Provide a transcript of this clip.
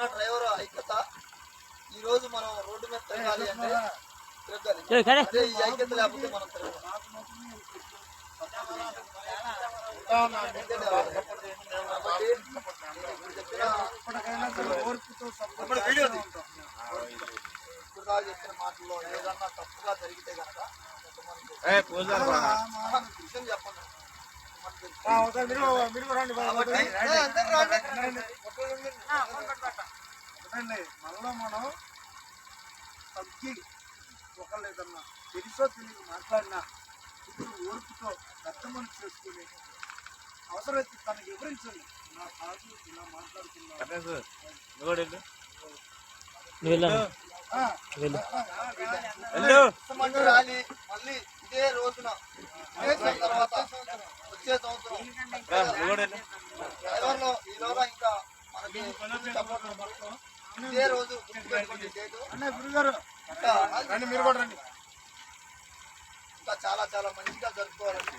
ఉన్న డ్రైవర్ ఐక్యత. ఈ రోజు మనం రోడ్డు మీద తిరగాలి అంటే తిరగాలి. అదే ఈ ఐక్యత లేకపోతే మనం చెప్పిన మాటల్లో ఏదన్నా తప్పుగా జరిగితే కనుక విషయం చెప్పండి. మళ్ళా మనం తగ్గి ఒకళ్ళు ఏదన్నా తెలుసో తెలియదు మాట్లాడినా ఇప్పుడు ఓర్పుతో పెద్ద మనసు చేసుకుని అవసరమైతే తనకి వివరించండి. నా కాదు ఇలా మాట్లాడుతున్నా మళ్ళీ రాలి మళ్ళీ ఇదే రోజున ఇదే తర్వాత వచ్చే సంవత్సరం. డ్రైవర్లో ఈలోగా ఇంకా మనకి. ఇదే రోజు రండి మీరు కూడా రండి. ఇంకా చాలా చాలా మంచిగా జరుపుకోవాలండి.